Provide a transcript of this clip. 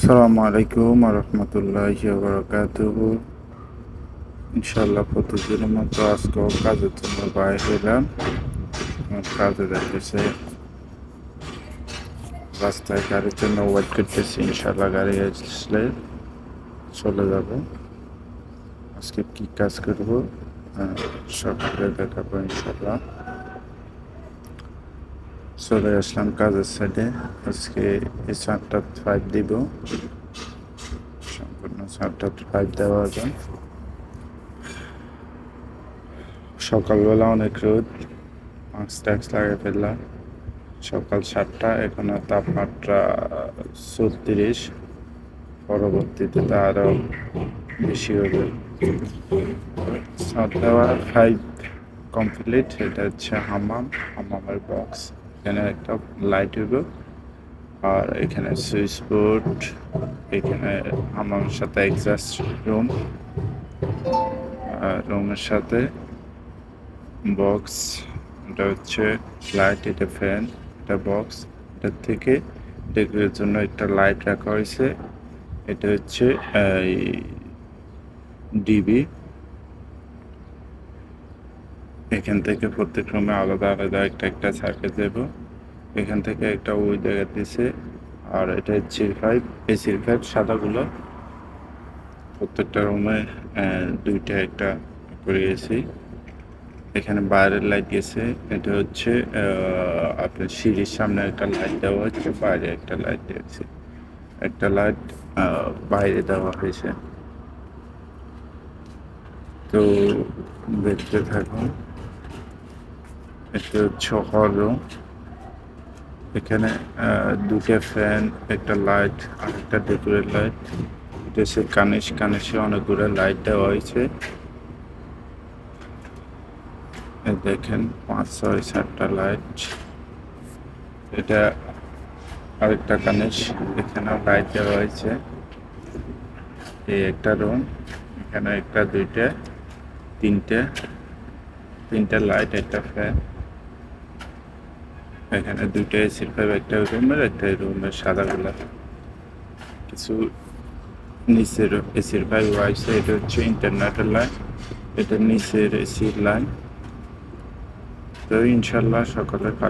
আসসালামু আলাইকুম রহমতুল্লাহ ইনশাল্লাহ প্রতিদিনের মতো আজকেও কাজের জন্য বাইরে হইলাম। কাজে যাইতেছে। রাস্তায় গাড়ির জন্য ওয়েট করতেছি ইনশাল্লাহ গাড়ি আসলে চলে যাব। আজকে কি কাজ করব? সকালে দেখাবো ইনশাল্লাহ চলে আসলাম কাজের সাইডে আজকে এই চারটা ফাইভ দিব। সম্পূর্ণ চারটা ফাইভ দেওয়া হবে। সকালবেলা অনেক রোদ মাস্ক ট্যাক্স লাগিয়ে ফেললাম। সকাল সাতটা, এখনও তাপমাত্রা ছত্রিশ পরবর্তীতে তা আরও বেশি হবে। সাত দেওয়া ফাইভ কমপ্লিট এটা হচ্ছে হামাম হামামের বক্স এখানে একটা লাইট হইব। আর এখানে সুইচ বোর্ড, এখানে হামামের সাথে এক্সাস্ট রুম রুমের সাথে বক্স এটা হচ্ছে লাইট এটা ফ্যান এটা বক্স এটার থেকে ডেকোরের জন্য একটা লাইট রাখা হয়েছে। এটা হচ্ছে ডিবি এখান থেকে প্রত্যেক রুমে আলাদা আলাদা একটা একটা সার্কিট দেব। এখান থেকে একটা ওই জায়গা দিছে। আর এটা হচ্ছে ফাইভ এই সি ফাইভ সাদাগুলো প্রত্যেকটা রুমে দুইটা একটা করে গেছি এখানে বাইরের লাইট গেছে। এটা হচ্ছে আপনার সিঁড়ির সামনে একটা লাইট দেওয়া হচ্ছে বাইরে একটা লাইট দিয়েছে। একটা লাইট বাইরে দেওয়া হয়েছে। তো দেখতে থাকুন। এটা হচ্ছে হল রুম এখানে দুটো ফ্যান একটা লাইট আর একটা ডেকোরেট লাইট এটা হচ্ছে কানিশ কানিশে অনেকগুলো লাইট দেওয়া হয়েছে। দেখেন, পাঁচ, ছয়, সাতটা লাইট এটা আরেকটা কানিশ এখানেও লাইট দেওয়া হয়েছে। এই একটা রুম এখানে একটা, দুইটা, তিনটে, তিনটা লাইট একটা ফ্যান এখানে দুইটা এসির ফাইভ একটা রুমের একটা রুমের সাদা গুলা কিছু নিচের এসির ভাই আছে এটা হচ্ছে ইন্টারনেটের লাইন এটা নিচের এসির লাইন তো ইনশাল্লাহ সকালে কাজ